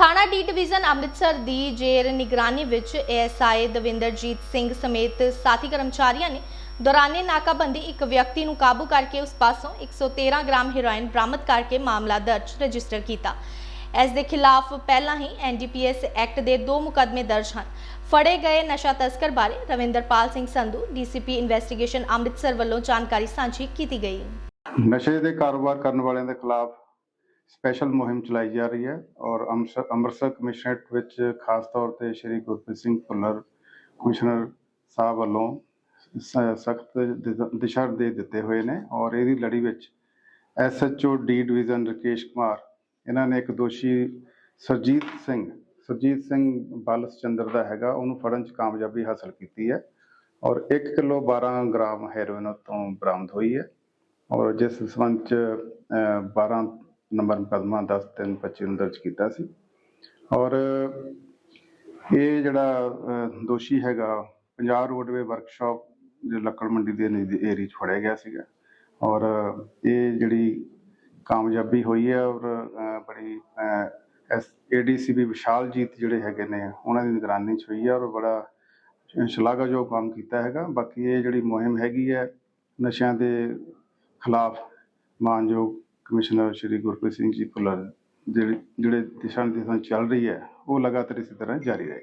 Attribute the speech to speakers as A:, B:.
A: ਥਾਣਾ D division Amritsar ਦੀ ਜੇਰ ਨਿਗਰਾਨੀ ਵਿੱਚ ਏਐਸਆਈ ਦਵਿੰਦਰਜੀਤ ਸਿੰਘ ਸਮੇਤ ਸਾਥੀ ਕਰਮਚਾਰੀਆਂ ਨੇ ਦੌਰਾਨੇ ਨਾਕਾਬੰਦੀ ਇੱਕ ਵਿਅਕਤੀ ਨੂੰ ਕਾਬੂ ਕਰਕੇ ਉਸ ਪਾਸੋਂ 113 ਗ੍ਰਾਮ ਹੈਰੋਇਨ ਬਰਾਮਦ ਕਰਕੇ ਮਾਮਲਾ ਦਰਜ ਰਜਿਸਟਰ ਕੀਤਾ। ਇਸ ਦੇ ਖਿਲਾਫ ਪਹਿਲਾਂ ਹੀ ਐਨਡੀਪੀਐਸ ਐਕਟ ਦੇ ਦੋ ਮੁਕੱਦਮੇ ਦਰਜ ਹਨ। ਫੜੇ ਗਏ ਨਸ਼ਾ ਤਸਕਰ ਬਾਰੇ ਰਵਿੰਦਰਪਾਲ ਸਿੰਘ ਸੰਧੂ ਡੀਸੀਪੀ ਇਨਵੈਸਟੀਗੇਸ਼ਨ ਅੰਮ੍ਰਿਤਸਰ ਵੱਲੋਂ ਜਾਣਕਾਰੀ ਸਾਂਝੀ ਕੀਤੀ ਗਈ।
B: ਨਸ਼ੇ ਦੇ ਕਾਰੋਬਾਰ ਕਰਨ ਵਾਲਿਆਂ ਦੇ ਖਿਲਾਫ ਸਪੈਸ਼ਲ ਮੁਹਿੰਮ ਚਲਾਈ ਜਾ ਰਹੀ ਹੈ ਔਰ ਅੰਮ੍ਰਿਤਸਰ ਅੰਮ੍ਰਿਤਸਰ ਕਮਿਸ਼ਨਰੇਟ ਵਿੱਚ ਖਾਸ ਤੌਰ ਤੇ ਸ਼੍ਰੀ ਗੁਰਪ੍ਰੀਤ ਸਿੰਘ ਭੁੱਲਰ ਕਮਿਸ਼ਨਰ ਸਾਹਿਬ ਵੱਲੋਂ ਸਖਤ ਦਿਸ਼ਾ ਦੇ ਦਿੱਤੇ ਹੋਏ ਨੇ ਔਰ ਇਹਦੀ ਲੜੀ ਵਿੱਚ SHO D division Rakesh Kumar ਇਹਨਾਂ ਨੇ ਇੱਕ ਦੋਸ਼ੀ ਸਰਜੀਤ ਸਿੰਘ ਸਰਜੀਤ ਸਿੰਘ ਬਾਲਸ ਚੰਦਰ ਦਾ ਹੈਗਾ ਉਹਨੂੰ ਫੜਨ 'ਚ ਕਾਮਯਾਬੀ ਹਾਸਲ ਕੀਤੀ ਹੈ ਔਰ 1 ਕਿਲੋ 12 ਗ੍ਰਾਮ ਹੈਰੋਇਨ ਉਹ ਤੋਂ ਬਰਾਮਦ ਹੋਈ ਹੈ ਔਰ ਜਿਸ ਸੰਬੰਧ ਚ ਅਹ, 12 ਨੰਬਰ ਮੁਕੱਦਮਾ 10 3 25 ਨੂੰ ਦਰਜ ਕੀਤਾ ਸੀ। ਔਰ ਇਹ ਜਿਹੜਾ ਦੋਸ਼ੀ ਹੈਗਾ ਪੰਜਾਬ ਰੋਡਵੇ ਵਰਕਸ਼ਾਪ ਜੋ ਲੱਕੜ ਮੰਡੀ ਦੇ ਏਰੀਆ 'ਚ ਫੜਿਆ ਗਿਆ ਸੀਗਾ। ਔਰ ਇਹ ਜਿਹੜੀ ਕਾਮਯਾਬੀ ਹੋਈ ਹੈ ਔਰ ਬੜੀ ਐਸ, ਏਡੀਸੀਬੀ ਵਿਸ਼ਾਲਜੀਤ ਜਿਹੜੇ ਹੈਗੇ ਨੇ, ਉਹਨਾਂ ਦੀ ਨਿਗਰਾਨੀ 'ਚ ਹੋਈ ਹੈ ਔਰ ਬੜਾ ਸ਼ਲਾਘਾਯੋਗ ਕੰਮ ਕੀਤਾ ਹੈਗਾ। ਬਾਕੀ ਇਹ ਜਿਹੜੀ ਮੁਹਿੰਮ ਹੈਗੀ ਹੈ, ਨਸ਼ਿਆਂ ਦੇ ਖਿਲਾਫ ਮਾਨਯੋਗ ਕਮਿਸ਼ਨਰ ਸ਼੍ਰੀ ਗੁਰਪ੍ਰੀਤ ਸਿੰਘ ਜੀ ਭੁੱਲਰ, ਜਿਹੜੇ ਜਿਹੜੇ ਦਿਸ਼ਾ ਨਿਰਦੇਸ਼ਾਂ ਚੱਲ ਰਹੀ ਹੈ, ਉਹ ਲਗਾਤਾਰ ਇਸੇ ਤਰ੍ਹਾਂ ਜਾਰੀ ਰਹੇ।